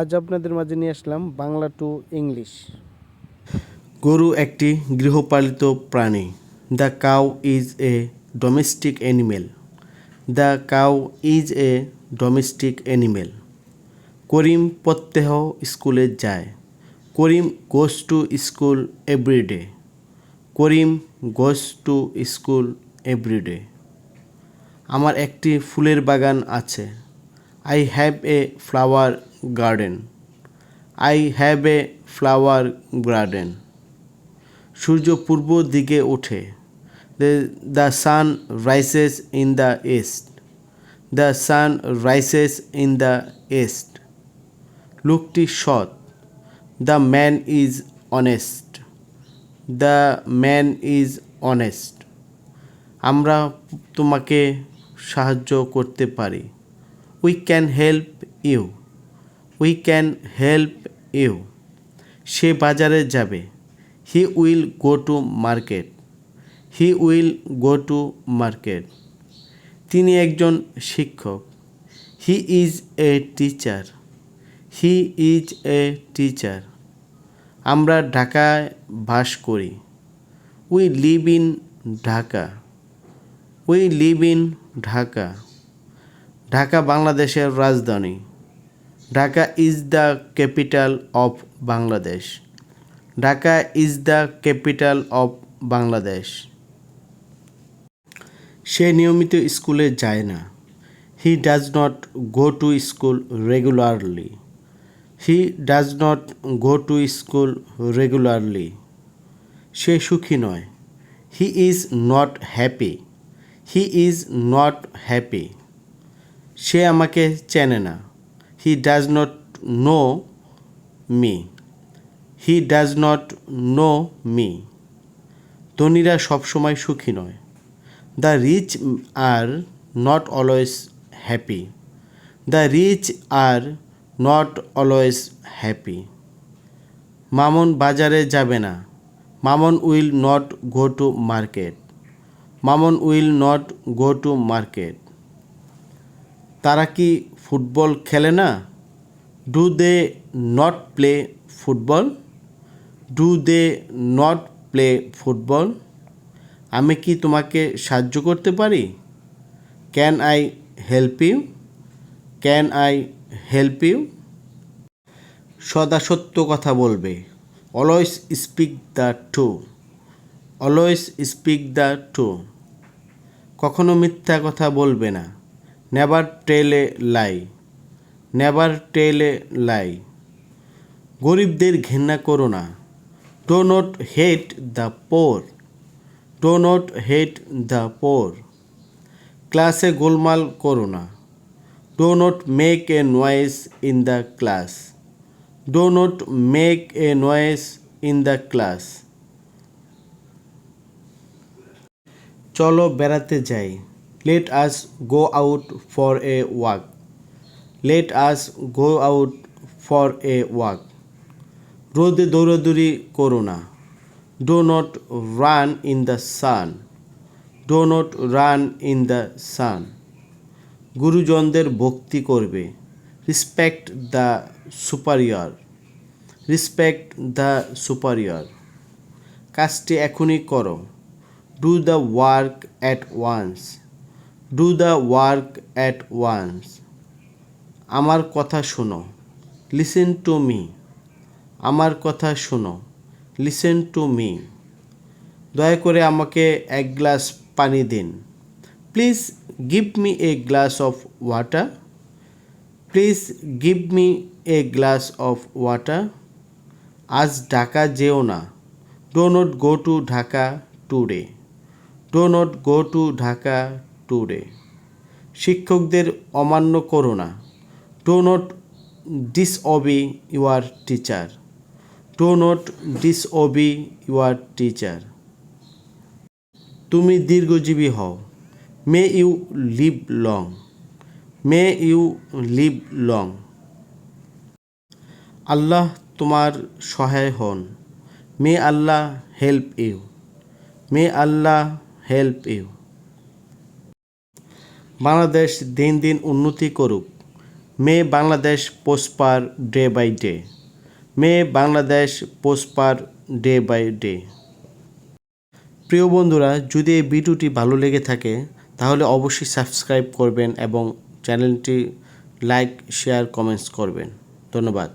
আজ আপনাদের মাঝে নিয়ে আসলাম বাংলা টু ইংলিশ। গরু একটি গৃহপালিত প্রাণী। The cow is a domestic animal. The cow is a domestic animal. Karim প্রত্যহ স্কুলে যায়। Karim goes to school everyday Karim goes to school everyday আমার একটি ফুলের বাগান আছে। I have a flower garden I have a flower garden সূর্য পূর্ব দিকে ওঠে। The sun rises in the east the sun rises in the east লোকটি সৎ। The man is honest the man is honest আমরা তোমাকে সাহায্য করতে পারি। We can help you we can help you সে বাজারে যাবে। He will go to market he will go to market তিনি একজন শিক্ষক। He is a teacher he is a teacher আমরা ঢাকায় বাস করি। We live in Dhaka. We live in Dhaka. Dhaka বাংলাদেশের রাজধানী। Dhaka is the capital of Bangladesh. Dhaka is the capital of Bangladesh. সে নিয়মিত স্কুলে যায় না। He does not go to school regularly. He does not go to school regularly. সে সুখী নয়। He is not happy. He is not happy. সে আমাকে চেনে না। He does not know me he does not know me ধনীরা সবসময় সুখী নয়। The rich are not always happy the rich are not always happy Mamon বাজারে যাবে না। Mamon will not go to market Mamon will not go to market তারা কি football খেলে না? Do they not play football do they not play football আমি কি তোমাকে সাহায্য করতে পারি? Can I help you can I help you সদা সত্য কথা বলবে। Always speak the to always speak the to কখনো মিথ্যা কথা বলবে না। Never tell lie never tell lie গরিবদের ঘৃণা করো না। Do not hate the poor do not hate the poor ক্লাসে গোলমাল করো না। Do not make a noise in the class do not make a noise in the class চলো বেড়াতে যাই। Let us go out for a walk let us go out for a walk রোদে দৌড়াদৌড়ি করো না। Do not run in the sun do not run in the sun গুরুজনদের ভক্তি করবে। Respect the superior respect the superior কাজটি এখনই করো। Do the work at once do the work at once আমার কথা শোনো। লিসেন টু মি আমার কথা শোনো। লিসেন টু মি দয়া করে আমাকে এক গ্লাস পানি দিন। Please give me a glass of water please give me a glass of water আজ ঢাকা যেও না। Do not go to Dhaka today do not go to Dhaka today. শিক্ষকদের অমান্য করো না। Do not disobey your teacher do not disobey your teacher তুমি দীর্ঘজীবী হও। May you live long may you live long আল্লাহ তোমার সহায় হন। May Allah help you may Allah help you Bangladesh দিন দিন উন্নতি করুক। May Bangladesh prosper day by day may Bangladesh prosper day by day প্রিয় বন্ধুরা, যদি এই ভিডিওটি ভালো লেগে থাকে, তাহলে অবশ্যই সাবস্ক্রাইব করবেন এবং চ্যানেলটি লাইক শেয়ার কমেন্টস করবেন। ধন্যবাদ।